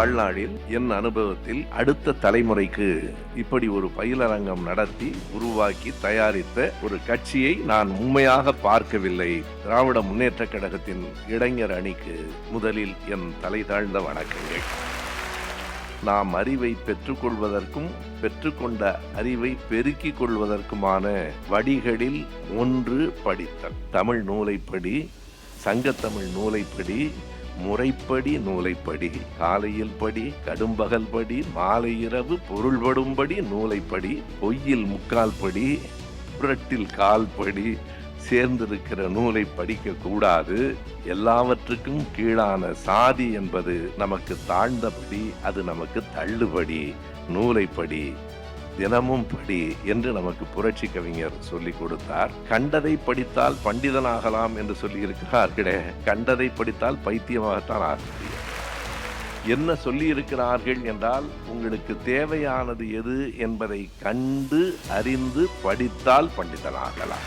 வாழ்நாளில் என் அனுபவத்தில் அடுத்த தலைமுறைக்கு இப்படி ஒரு பயிலரங்கம் நடத்தி உருவாக்கி தயாரித்த ஒரு கட்சியை நான் உண்மையாக பார்க்கவில்லை. திராவிட முன்னேற்ற கழகத்தின் இளைஞர் அணிக்கு முதலில் என் தலை தாழ்ந்த வணக்கங்கள். நாம் அறிவை பெற்றுக்கொள்வதற்கும் பெற்றுக்கொண்ட அறிவை பெருக்கிக் கொள்வதற்குமான வழிகளில் ஒன்று படித்தல். தமிழ் நூலைப்படி சங்கத்தமிழ் நூலைப்படி முறைப்படி நூலைப்படி காலையில் படி கடும்பகல் படி மாலை இரவு பொருள்படும்படி நூலைப்படி பொய்யில் முக்கால் படி புரட்டில் கால் படி சேர்ந்திருக்கிற நூலை படிக்க கூடாது. எல்லாவற்றுக்கும் கீழான சாதி என்பது நமக்கு தாழ்ந்தபடி அது நமக்கு தள்ளுபடி. நூலைப்படி தினமும் படி என்று நமக்கு புரட்சி கவிஞர் சொல்லிக் கொடுத்தார். கண்டதை படித்தால் பண்டிதனாகலாம் என்று சொல்லி இருக்கிறார்களே கண்டதை படித்தால் பைத்தியமாகத்தான் ஆக என்ன சொல்லி இருக்கிறார்கள் என்றால் உங்களுக்கு தேவையானது எது என்பதை கண்டு அறிந்து படித்தால் பண்டிதனாகலாம்.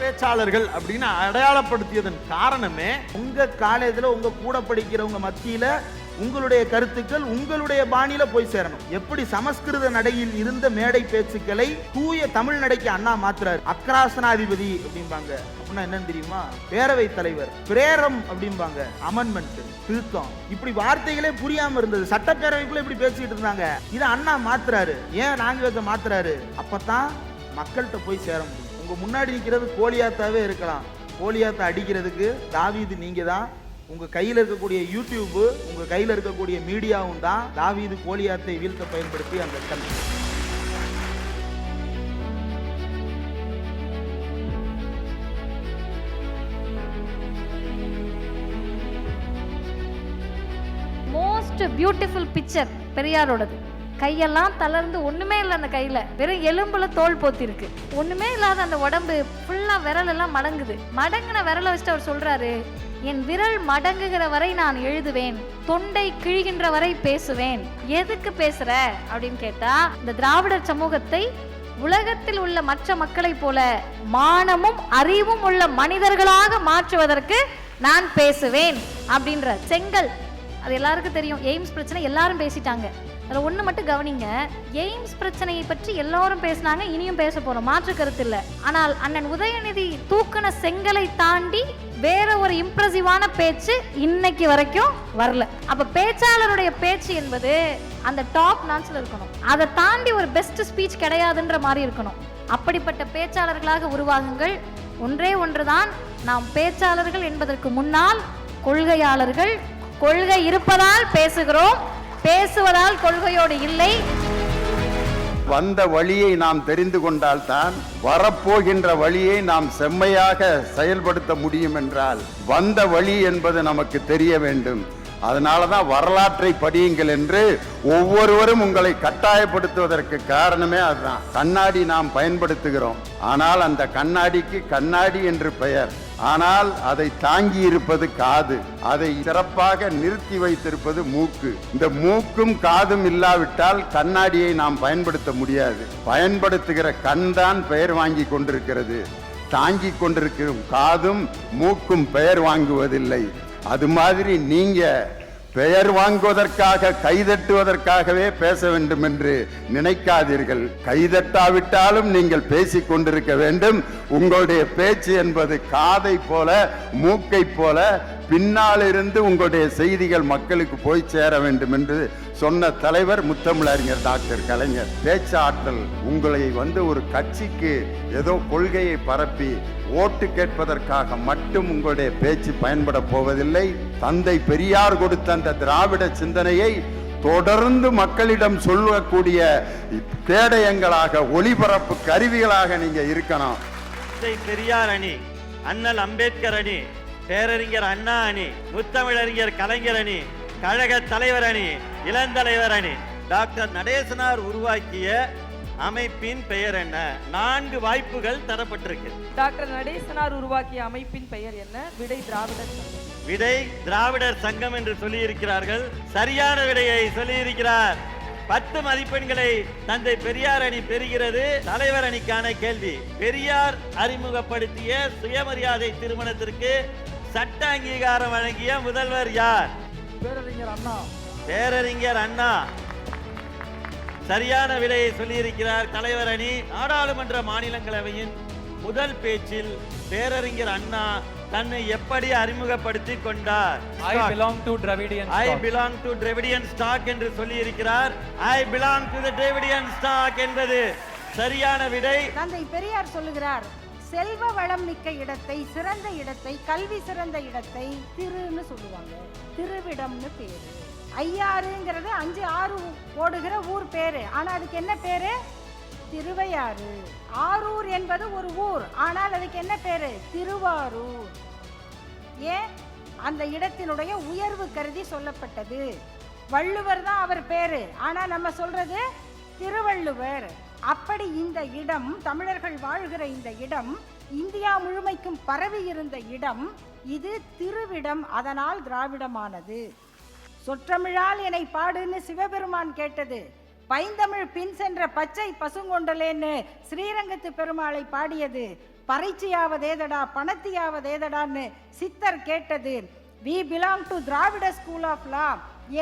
பேச்சாளர்கள் அப்படின்னு அடையாளப்படுத்தியதன் காரணமே உங்க காலேஜில் உங்க கூட படிக்கிறவங்க மத்தியில உங்களுடைய கருத்துக்கள் உங்களுடைய பாணியில போய் சேரணும். எப்படி சமஸ்கிருத நடையில் இருந்த மேடை பேச்சுக்களை தூய தமிழ் நடைக்கு அண்ணா மாத்துறாரு. அக்ராசனாதிபதி அப்படிம்பாங்க. அப்படின்னா என்னன்னு தெரியுமா? பேரவை தலைவர். பிரேரம் அப்படிம்பாங்க. அமெண்ட்மெண்ட் திருத்தம். இப்படி வார்த்தைகளே புரியாம இருந்தது. சட்டப்பேரவைக்குள்ள இப்படி பேசிட்டு இருந்தாங்க. இதை அண்ணா மாத்துறாரு. ஏன் நாங்க மாத்துறாரு? அப்பதான் மக்கள்கிட்ட போய் சேர முடியும். உங்க முன்னாடி நிற்கிறது கோலியாத்தாவே இருக்கலாம். கோலியாத்தை அடிக்கிறதுக்கு தாவீது நீங்க தான் உங்க கையில் இருக்கக்கூடிய யூடியூப் உங்க கையில் இருக்கக்கூடிய மீடியாவும் தான் தாவீது கோலியாத்தை வீழ்த்த பயன்படுத்தி அந்த கல் மோஸ்ட் பியூட்டிஃபுல் பிக்சர் பெரியாரோடது. கையெல்லாம் தளர்ந்து ஒண்ணுமே இல்லை அந்த கையில. வெறும் எலும்புல தோல் போத்திருக்கு. ஒண்ணுமே இல்லாத அந்த உடம்பு ஃபுல்லா விரல் எல்லாம் மடங்குது. மடங்கின விரலை வச்சுட்டு அவர் சொல்றாரு என் விரல் மடங்குகிற வரை நான் எழுதுவேன். தொண்டை கிழிகின்ற வரை பேசுவேன். எதுக்கு பேசுற? அப்படின்னு கேட்டா இந்த திராவிடர் சமூகத்தை உலகத்தில் உள்ள மற்ற மக்களைப் போல மானமும் அறிவும் உள்ள மனிதர்களாக மாற்றுவதற்கு நான் பேசுவேன் அப்படின்ற செங்கல். அது எல்லாருக்கும் தெரியும். எய்ம்ஸ் பிரச்சனை எல்லாரும் பேசிட்டாங்க. அதில் ஒன்று மட்டும் கவனிங்க. எய்ம்ஸ் பிரச்சனையை பற்றி எல்லாரும் பேசினாங்க இனியும் பேச போகிறோம் மாற்று கருத்து இல்லை. ஆனால் அண்ணன் உதயநிதி தூக்குன செங்கலை தாண்டி வேற ஒரு இம்ப்ரெசிவான பேச்சு இன்னைக்கு வரைக்கும் வரல. அப்ப பேச்சாளருடைய பேச்சு என்பது அந்த டாப் நான்ஸ்ல இருக்கணும். அதை தாண்டி ஒரு பெஸ்ட் ஸ்பீச் கிடையாதுன்ற மாதிரி இருக்கணும். அப்படிப்பட்ட பேச்சாளர்களாக உருவாகுங்கள். ஒன்றே ஒன்றுதான். நாம் பேச்சாளர்கள் என்பதற்கு முன்னால் கொள்கையாளர்கள் கொள்கை இருப்பதால் பேசுகிறோம். பேசுவதால் கொள்கையோடு இல்லை. வந்த வழியை நாம் தெரிந்து கொண்டால்தான் வரப்போகின்ற வழியை நாம் செம்மையாக செயல்படுத்த முடியும் என்றால் வந்த வழி என்பது நமக்கு தெரிய வேண்டும். அதனால தான் வரலாற்றை படியுங்கள் என்று ஒவ்வொருவரும் உங்களை கட்டாயப்படுத்துவதற்கு காரணமே அதுதான். கண்ணாடி நாம் பயன்படுத்துகிறோம். ஆனால் அந்த கண்ணாடிக்கு கண்ணாடி என்று பெயர். ஆனால் அதை தாங்கி இருப்பது காது. அதை சிறப்பாக நிறுத்தி வைத்திருப்பது மூக்கு. இந்த மூக்கும் காதும் இல்லாவிட்டால் கண்ணாடியை நாம் பயன்படுத்த முடியாது. பயன்படுத்துகிற கண் தான் பெயர் வாங்கி கொண்டிருக்கிறது. தாங்கி கொண்டிருக்கும் காதும் மூக்கும் பெயர் வாங்குவதில்லை. அது மாதிரி நீங்கள் பெயர் வாங்குவதற்காக கைதட்டுவதற்காகவே பேச வேண்டும் என்று நினைக்காதீர்கள். கைதட்டாவிட்டாலும் நீங்கள் பேசிக் கொண்டிருக்க வேண்டும். உங்களுடைய பேச்சு என்பது காதை போல மூக்கை போல பின்னால் இருந்து உங்களுடைய செய்திகள் மக்களுக்கு போய் சேர வேண்டும் என்று சொன்ன தலைவர் முத்தமிழறிஞர் டாக்டர் கலைஞர். பேச்சாற்றல் உங்களை வந்து ஒரு கட்சிக்கு ஏதோ கொள்கையை பரப்பி ஓட்டு கேட்பதற்காக மட்டும் உங்களுடைய பேச்சு பயன்பட போவதில்லை. தந்தை பெரியார் கொடுத்த அந்த திராவிட சிந்தனையை தொடர்ந்து மக்களிடம் சொல்லக்கூடிய கேடயங்களாக ஒளிபரப்பு கருவிகளாக நீங்க இருக்கணும். பெரியார் அணி அண்ணல் அம்பேத்கர் அணி பேரறிஞர் அண்ணா அணி முத்தமிழறிஞர் கலைஞர் அணி கழக தலைவர் அணி இளந்தலைவர் அணி. டாக்டர் நடேசனார் உருவாக்கிய அமைப்பின் பெயர் என்ன? நான்கு வாய்ப்புகள் தரப்பட்டிருக்கு. டாக்டர் நடேசனார் உருவாக்கிய அமைப்பின் பெயர் என்ன? விடை திராவிடர் விடை திராவிடர் சங்கம் என்று சொல்லியிருக்கிறார்கள். சரியான விடையை சொல்லியிருக்கிறார். பத்து மதிப்பெண்களை தந்தை பெரியார் அணி பெறுகிறது. தலைவர் அணிக்கான கேள்வி. பெரியார் அறிமுகப்படுத்திய சுயமரியாதை திருமணத்திற்கு சட்ட அங்கீகாரம் வழங்கிய முதல்வர் யார்? பேரறிஞர் அண்ணா. பேரறிஞர் அண்ணா. சரியான விடையை சொல்லியிருக்கிறார் தலைவர் அணி. நாடாளுமன்ற மாநிலங்களவையின் முதல் பேச்சில் பேரறிஞர் அண்ணா தன்னை எப்படி அறிமுகப்படுத்திக் கொண்டார்? I belong to Dravidian ஐ stock. Belong to Dravidian stock என்று சொல்லி இருக்கிறார் I belong to the Dravidian stock என்பது சரியான விடை. தந்தை பெரியார் சொல்லுகிறார் செல்வ வளம் மிக்க இடத்தை சிறந்த இடத்தை கல்வி சிறந்த இடத்தை திருன்னு சொல்லுவாங்க. திருவிடம்னு பேரு. ஐயாறுங்கிறது அஞ்சு ஆறு ஓடுகிற ஊர் பேரு. ஆனா அதுக்கு என்ன பேரு? திருவையாறு. ஆரூர் என்பது ஒரு ஊர். ஆனால் அதுக்கு என்ன பேரு? திருவாரூர். ஏன்? அந்த இடத்தினுடைய உயர்வு கருதி சொல்லப்பட்டது. வள்ளுவர் தான் அவர் பேரு. ஆனால் நம்ம சொல்றது திருவள்ளுவர். அப்படி இந்த இடம் தமிழர்கள் வாழ்கிற இந்த இடம் இந்தியா முழுமைக்கும் பரவி இருந்த இடம் இது திருவிடம் அதனால் திராவிடமானது. சொற்றமிழால் என்னை பாடுன்னு சிவபெருமான் கேட்டது. பைந்தமிழ் பின் சென்ற பச்சை பசுங்கொண்டலேன்னு ஸ்ரீரங்கத்து பெருமாளை பாடியது. பறைச்சியாவதேதடா பணத்தியாவதேதடான்னு சித்தர் கேட்டது. We belong to Dravida school of law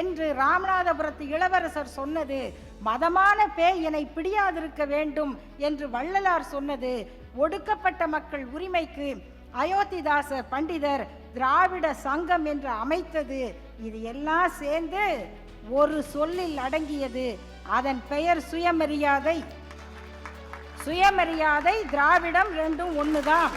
என்று ராமநாதபுரத்து இளவரசர் சொன்னது. மதமான பேய் என்னை பிடியாதிருக்க வேண்டும் என்று வள்ளலார் சொன்னது. ஒடுக்கப்பட்ட மக்கள் உரிமைக்கு அயோத்திதாசர் பண்டிதர் திராவிட சங்கம் என்று அமைத்தது. இது எல்லாம் சேர்ந்து ஒரு சொல்லில் அடங்கியது. அதன் பெயர் சுயமரியாதை. சுயமரியாதை திராவிடம் ரெண்டும் ஒண்ணுதான்.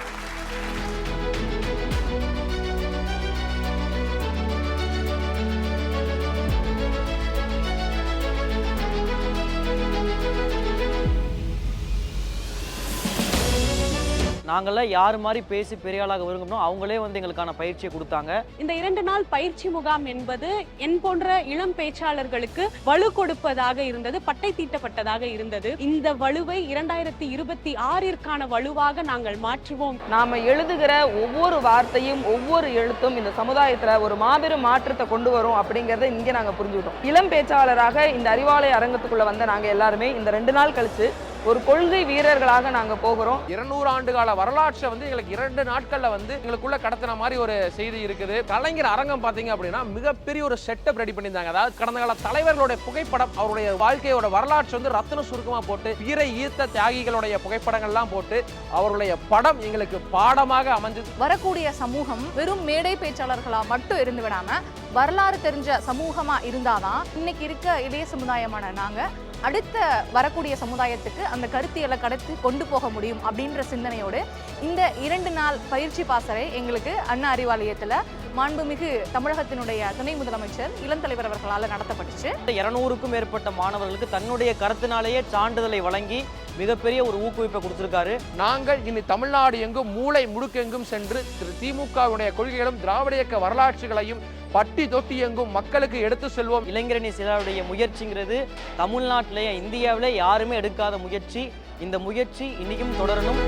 நாங்கள்லாம் யார் மாதிரி பேசி பெரிய ஆளாக விரும்பணும் அவங்களே வந்து எங்களுக்கான பயிற்சியை கொடுத்தாங்க. இந்த இரண்டு நாள் பயிற்சி முகாம் என்பது என் போன்ற இளம் பேச்சாளர்களுக்கு வலு கொடுப்பதாக இருந்தது பட்டை தீட்டப்பட்டதாக இருந்தது. இந்த வலுவை இரண்டாயிரத்தி இருபத்தி ஆறிற்கான வலுவாக நாங்கள் மாற்றுவோம். நாம எழுதுகிற ஒவ்வொரு வார்த்தையும் ஒவ்வொரு எழுத்தும் இந்த சமுதாயத்துல ஒரு மாபெரும் மாற்றத்தை கொண்டு வரும் அப்படிங்கறத இங்க நாங்க புரிஞ்சுக்கிட்டோம். இளம் பேச்சாளராக இந்த அறிவாலய அரங்கத்துக்குள்ள வந்த நாங்க எல்லாருமே இந்த ரெண்டு நாள் கழிச்சு ஒரு கொள்கை வீரர்களாக நாங்க போகிறோம். இருநூறு ஆண்டு கால வரலாற்றை வந்து எங்களுக்கு இரண்டு நாட்கள்ல வந்து எங்களுக்குள்ள கடத்தின மாதிரி ஒரு செய்தி இருக்குது. கலைஞர் அரங்கம் பாத்தீங்க அப்படின்னா மிகப்பெரிய ஒரு செட்டப் ரெடி பண்ணியிருந்தாங்க. அதாவது கடந்த கால தலைவர்களுடைய புகைப்படம் அவருடைய வாழ்க்கையோட வரலாற்று வந்து ரத்தின சுருக்கமா போட்டு வீர ஈர்த்த தியாகிகளுடைய புகைப்படங்கள்லாம் போட்டு அவருடைய படம் எங்களுக்கு பாடமாக அமைஞ்சது. வரக்கூடிய சமூகம் வெறும் மேடை பேச்சாளர்களா மட்டும் இருந்து விடாம வரலாறு தெரிஞ்ச சமூகமா இருந்தாதான் இன்னைக்கு இருக்க இளைய சமுதாயமான நாங்க அடுத்த வரக்கூடிய சமுதாயத்துக்கு அந்த கருத்தியலை கடத்தி கொண்டு போக முடியும் அப்படின்ற சிந்தனையோடு இந்த இரண்டு நாள் பயிற்சி பாசறை எங்களுக்கு அண்ணா அறிவாலயத்துல மாண்புமிகு தமிழகத்தினுடைய துணை முதலமைச்சர் இளந்தலைவர் அவர்களால் நடத்தப்பட்டுச்சு. இருநூறுக்கும் மேற்பட்ட மாணவர்களுக்கு தன்னுடைய கருத்தினாலேயே சான்றிதழை வழங்கி மிகப்பெரிய ஒரு ஊக்குவிப்பை கொடுத்திருக்காரு. நாங்கள் இனி தமிழ்நாடு எங்கும் மூளை முடுக்கெங்கும் சென்று திரு திமுகவுடைய கொள்கைகளும் திராவிட இயக்க வரலாற்றுகளையும் பட்டி தொட்டி எங்கும் மக்களுக்கு எடுத்து செல்வோம். இளைஞரணி சிலருடைய முயற்சிங்கிறது தமிழ்நாட்டிலேயே இந்தியாவிலே யாருமே எடுக்காத முயற்சி. இந்த முயற்சி இன்னைக்கும் தொடரணும்.